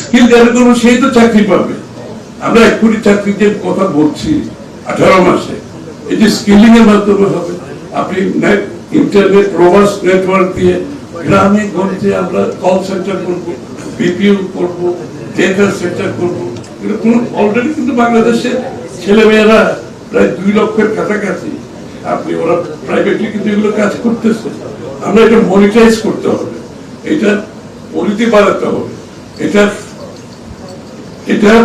Skill যারা করব সেই তো চাকরি পাবে। আমরা এক কোটি চাকরির যে কথা বলছি আঠারো মাসে। এই যে স্কিলিং এর মাধ্যমে হবে। আপনি ইন্টারনেট প্রবাস নেটওয়ার্ক দিয়ে গ্রামে, গঞ্জে আমরা কল সেন্টার করব বিপিও করব ডেটা সেন্টার করব। কোনো অলরেডি কিন্তু বাংলাদেশে ছেলে মেয়েরা প্রায় দুই লক্ষের কাছাকাছি। আপনি ওরা প্রাইভেটলি কিন্তু এগুলো কাজ করতেছে। আমরা এটা মনিটাইজ করতে হবে। এটা পরিধি বাড়াতে হবে। এটা এটার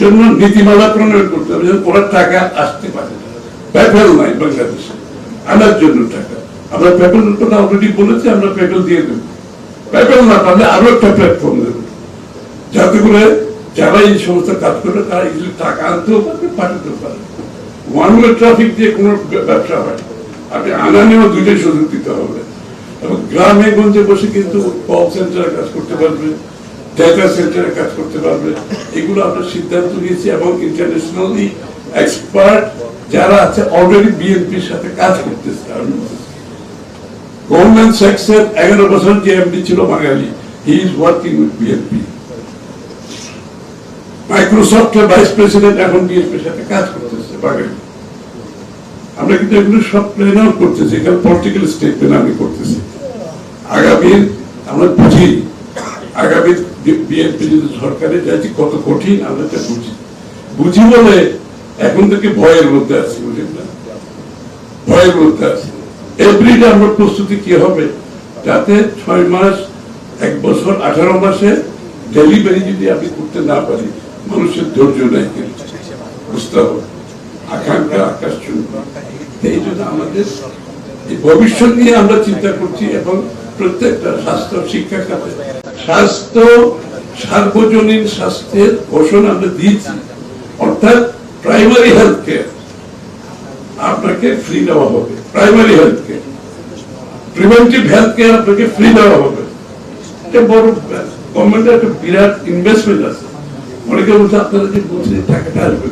জন্য নীতিমালা প্রণয়ন করতে হবে, যেন ওরা টাকা আসতে পারে। পেপেল নাই বাংলাদেশে, আনার জন্য টাকা। আমরা পেপেল কথা অলরেডি বলেছি, আমরা পেপেল দিয়ে দেবো। পেপেল না পারলে আরও একটা প্ল্যাটফর্ম দেবো। যাতে করে যারা এই সমস্ত কাজ করবে তারা ইজিলি টাকা আনতেও পারবে, পাঠাতেও পারবে। ওয়ান ওয়ে ট্রাফিক দিয়ে কোনো ব্যবসা হয়, আপনি আনা নেওয়া দুইটাই সুযোগ দিতে হবে। এবং গ্রামে গঞ্জে বসে কিন্তু কল সেন্টারে কাজ করতে পারবে। ডেটা সেন্টারে কাজ করতে পারবে। এগুলো আমরা সিদ্ধান্ত নিয়েছি এবং ইন্টারন্যাশনালি এক্সপার্ট যারা আছে অলরেডি বিএনপির সাথে কাজ করতেছে গভর্নমেন্ট সেক্সের এগারো বছর যে এমডি ছিল বাঙালি। He is working with BNP vice president এখন বিএনপির সাথে কাজ করতেছে, বাঙালি। আমরা কিন্তু এগুলো সব প্ল্যান আউট করতেছি। এখানে পলিটিক্যাল স্টেটমেন্ট আমি করতেছি। আগামী আমরা বুঝি বিএনপি যদি সরকারে যাচ্ছি কত কঠিন, আমরা বুঝি। বুঝি বলে এখন থেকে ভয়ের মধ্যে আছি, বুঝলেন না? ভয়ের মধ্যে আছি। এভরিডে আমরা প্রস্তুতি কি হবে? যাতে ছয় মাস, এক বছর, আঠারো মাসে ডেলিভারি যদি আমি করতে না পারি, মানুষের ধৈর্য নেই বুঝতে হবে। আকাঙ্ক্ষা আকাশ এই জন্য আমাদের ভবিষ্যৎ নিয়ে আমরা চিন্তা করছি এবং প্রত্যেকটা স্বাস্থ্য শিক্ষা খাতে। স্বাস্থ্য সার্বজনীন স্বাস্থ্যের ঘোষণা আমরা দিয়েছি। অর্থাৎ প্রাইমারি হেলথ কেয়ার আপনাকে ফ্রি দেওয়া হবে। Primary health care preventive health care আপনাকে ফ্রি দেওয়া হবে। এটা বড় গভর্নমেন্টের একটা বিরাট ইনভেস্টমেন্ট আছে। অনেকে বলছে, আপনারা যে বলছে টাকাটা আসবে?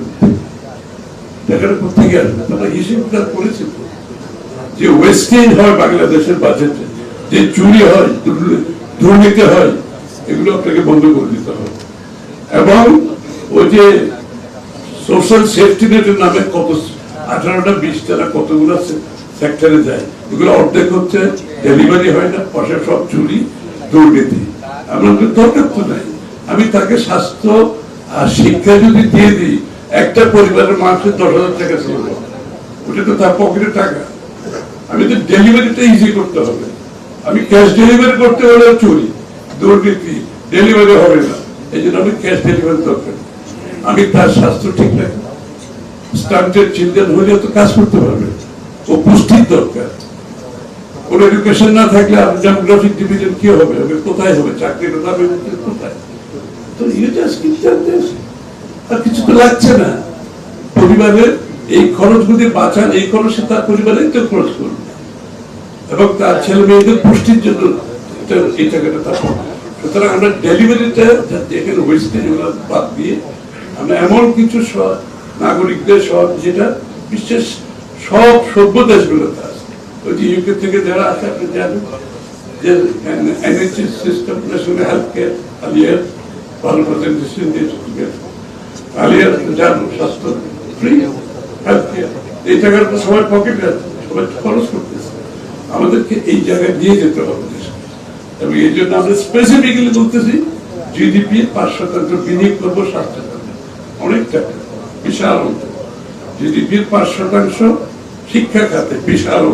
টাকাটা যে ওয়েস্টেজ হয় বাংলাদেশের বাজেটে যে চুরি হয় দুর্নী- দুর্নীতি হয় এগুলো আপনাকে বন্ধ করে দিতে হবে। এবং ওই যে সোশ্যাল সেফটি নেটের নামে কত আঠারোটা বিশটা না কতগুলো সেক্টরে যায়। এগুলো অর্ধেক হচ্ছে ডেলিভারি হয় না, পয়সা সব চুরি, দুর্নীতি। আমার তো দরকার তো নাই। আমি তাকে স্বাস্থ্য আর শিক্ষা যদি দিয়ে দিই, একটা পরিবারের মানুষের দশ হাজার টাকা ছিল ওটা তো তার পকেটে টাকা। আমি তো ডেলিভারিটা ইজি করতে হবে। আমি ক্যাশ ডেলিভারি করতে হলে চুরি। দুর্নীতি ডেলিভারি হবে না। এই জন্য আমি ক্যাশ ডেলিভারি দরকার। আমি তার স্বাস্থ্য ঠিক রাখি। স্টান্টেড চিলড্রেন হলে তো কাজ করতে পারবে। ও পুষ্টির দরকার। কোন এডুকেশন না থাকলে আর ডেমোগ্রাফিক ডিভিশন কি হবে? হবে কোথায় হবে? চাকরি কোথায়? তো ইউ জাস্ট কিপ আর কিছু তো লাগছে না। পরিবারের এই খরচগুলি বাঁচান, এই খরচে তার পরিবারেই তো খরচ করবে। এবং তার ছেলে মেয়েদের পুষ্টির জন্য এই সুতরাং আমরা বাদ দিয়ে আমরা এমন কিছু নাগরিকদের সব যেটা সব সভ্য দেশগুলোতে আছে। ওই যে ইউকে থেকে যারা আছে আপনি জানেন যে সিস্টেম ন্যাশনাল হেলথ কেয়ার আলিয়ার ভালো প্রেজেন্টেশন দিয়ে আলিয়ার জানো স্বাস্থ্য ফ্রি হেলথ কেয়ার এই সবাই পকেটে আছে, সবাই খরচ করতেছে। আমাদেরকে এই জায়গায় নিয়ে যেতে হবে। এবং এই জন্য আমরা স্পেসিফিক্যালি বলতেছি জিডিপি পাঁচ শতাংশ বিনিয়োগ করব সাত টাকা অনেক টাকা, বিশাল জিডিপির পাঁচ শতাংশ শিক্ষা খাতে বিশাল